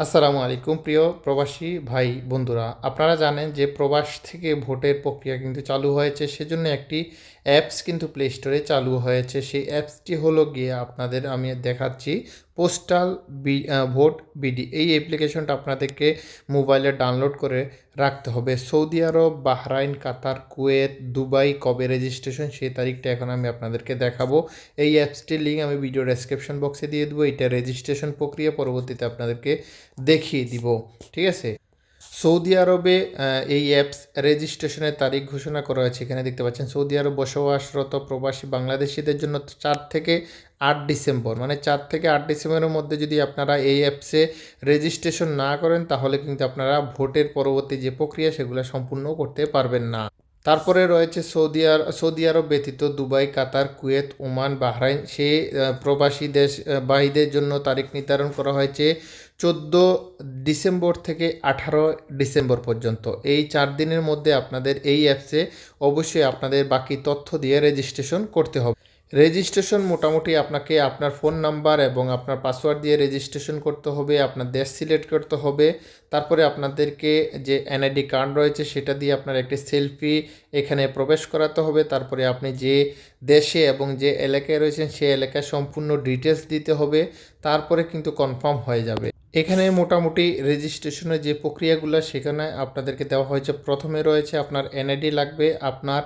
আসসালামু আলাইকুম, প্রিয় প্রবাসী ভাই বন্ধুরা। আপনারা জানেন যে প্রবাস থেকে ভোটের প্রক্রিয়া কিন্তু চালু হয়েছে, সেজন্য একটি অ্যাপস কিন্তু প্লে স্টোরে চালু হয়েছে। সেই অ্যাপসটি হলো গিয়ে আপনাদের আমি দেখাচ্ছি পোস্টাল বি ভোট বিডি, এই অ্যাপ্লিকেশনটা আপনাদেরকে মোবাইলে ডাউনলোড করে রাখতে হবে। Saudi Arab, Bahrain, Qatar, Kuwait, Dubai কবে রেজিস্ট্রেশন সেই তারিখটা এখন আমি আপনাদেরকে দেখাবো। এই অ্যাপসটির লিঙ্ক আমি ভিডিও ডেসক্রিপশন বক্সে দিয়ে দেবো। এটা রেজিস্ট্রেশন প্রক্রিয়া পরবর্তীতে আপনাদেরকে দেখিয়ে দিব। ঠিক আছে? সৌদি আরবে এই অ্যাপস রেজিস্ট্রেশনের তারিখ ঘোষণা করা হয়েছে। এখানে দেখতে পাচ্ছেন, সৌদি আরব বসবাসরত প্রবাসী বাংলাদেশিদের জন্য চার থেকে আট ডিসেম্বর মানে চার থেকে আট ডিসেম্বরের মধ্যে যদি আপনারা এই অ্যাপসে রেজিস্ট্রেশন না করেন, তাহলে কিন্তু আপনারা ভোটের পরবর্তী যে প্রক্রিয়া, সেগুলো সম্পূর্ণ করতে পারবেন না। তারপরে রয়েছে সৌদি আর, সৌদি আরব ব্যতীত Dubai, Qatar, Kuwait, Oman, Bahrain. সে প্রবাসী দেশ বাহীদের জন্য তারিখ নির্ধারণ করা হয়েছে চোদ্দ ডিসেম্বর থেকে আঠারো ডিসেম্বর পর্যন্ত। এই চার দিনের মধ্যে আপনাদের এই অ্যাপসে অবশ্যই আপনাদের বাকি তথ্য দিয়ে রেজিস্ট্রেশন করতে হবে। রেজিস্ট্রেশন মোটামুটি আপনাকে আপনার ফোন নাম্বার এবং আপনার পাসওয়ার্ড দিয়ে রেজিস্ট্রেশন করতে হবে, আপনার দেশ সিলেক্ট করতে হবে, তারপরে আপনাদেরকে যে এনআইডি কার্ড রয়েছে সেটা দিয়ে আপনার একটি সেলফি এখানে প্রবেশ করাতে হবে, তারপরে আপনি যে দেশে এবং যে এলাকায় রয়েছেন সেই এলাকায় সম্পূর্ণ ডিটেলস দিতে হবে, তারপরে কিন্তু কনফার্ম হয়ে যাবে। এখানে মোটামুটি রেজিস্ট্রেশনের যে প্রক্রিয়াগুলো, সেখানে আপনাদেরকে দেওয়া হয়েছে। প্রথমে রয়েছে আপনার এনআইডি লাগবে, আপনার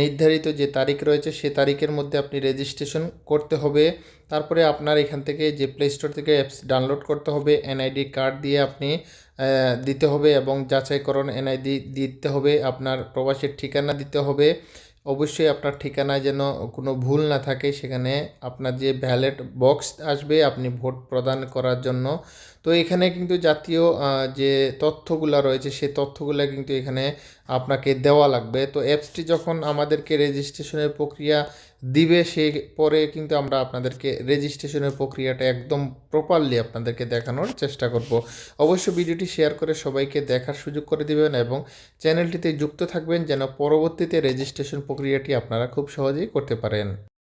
নির্ধারিত যে তারিখ রয়েছে, সে তারিখের মধ্যে আপনি রেজিস্ট্রেশন করতে হবে। তারপরে আপনার এখান থেকে যে প্লে স্টোর থেকে অ্যাপস ডাউনলোড করতে হবে এনআইডি কার্ড দিয়ে আপনি দিতে হবে এবং যাচাইকরণ এনআইডি দিতে হবে, আপনার প্রবাসের ঠিকানা দিতে হবে। অবশ্যই আপনার ঠিকানায় যেন কোনো ভুল না থাকে, সেখানে আপনার যে ব্যালেট বক্স আসবে, আপনি ভোট প্রদান করার জন্য তো এখানে কিন্তু জাতীয় যে তথ্যগুলো রয়েছে, সেই তথ্যগুলো কিন্তু এখানে আপনাকে দেওয়া লাগবে। তো অ্যাপসটি যখন আমাদেরকে রেজিস্ট্রেশনের প্রক্রিয়া দিবে, সে পরে কিন্তু আমরা আপনাদেরকে রেজিস্ট্রেশনের প্রক্রিয়াটা একদম প্রপারলি আপনাদেরকে দেখানোর চেষ্টা করব। অবশ্য ভিডিওটি শেয়ার করে সবাইকে দেখার সুযোগ করে দিবেন এবং চ্যানেলটিতে যুক্ত থাকবেন, যেন পরবর্তীতে রেজিস্ট্রেশন প্রক্রিয়াটি আপনারা খুব সহজেই করতে পারেন।